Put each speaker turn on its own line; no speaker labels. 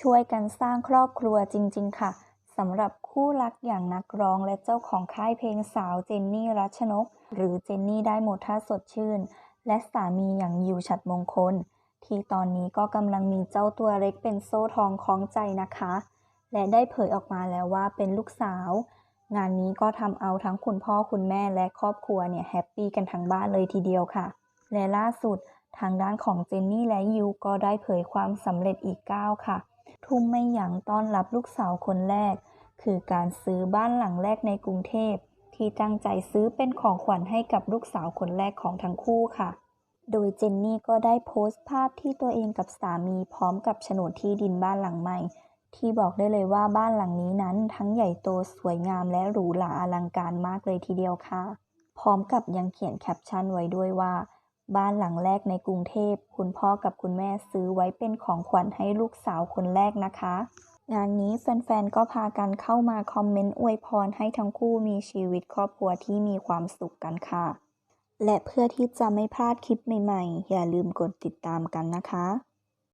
ช่วยกันสร้างครอบครัวจริง ๆ ค่ะสำหรับคู่รักอย่างนักร้องและเจ้าของค่ายเพลงสาวเจนนี่รัชนก หรือเจนนี่ได้หมดท่าสดชื่น และสามีอย่างยิวฉัดมงคล ที่ตอนนี้ก็กำลังมีเจ้าตัวเล็กเป็นโซ่ทองคล้องใจนะคะ และได้เผยออกมาแล้วว่าเป็นลูกสาว งานนี้ก็ทำเอาทั้งคุณพ่อคุณแม่และครอบครัวเนี่ยแฮปปี้กันทั้งบ้านเลยทีเดียวค่ะ และล่าสุดทางด้านของเจนนี่และยิวก็ได้เผยความสำเร็จอีกก้าวค่ะ ทุ่มไม่หยั้งต้อนรับลูกสาวคนแรก คือการซื้อบ้านหลังแรกในกรุงเทพ ที่ตั้งใจซื้อเป็นของขวัญให้กับลูกสาวคนแรกของทั้งคู่ค่ะ โดยเจนนี่ก็ได้โพสต์ภาพที่ตัวเองกับสามีพร้อมกับโฉนดที่ดินบ้านหลังใหม่ ที่บอกได้เลยว่าบ้านหลังนี้นั้นทั้งใหญ่โตสวยงามและหรูหราอลังการมากเลยทีเดียวค่ะ พร้อมกับยังเขียนแคปชั่นไว้ด้วยว่า บ้านหลังแรกในกรุงเทพ คุณพ่อกับคุณแม่ซื้อไว้เป็นของขวัญให้ลูกสาวคนแรกนะคะ งานนี้แฟนๆ ก็พากันเข้ามาคอมเมนต์อวยพรให้ทั้งคู่มีชีวิตครอบครัวที่มีความสุขกันค่ะ และเพื่อที่จะไม่พลาดคลิปใหม่ๆ อย่าลืมกดติดตามกันนะคะ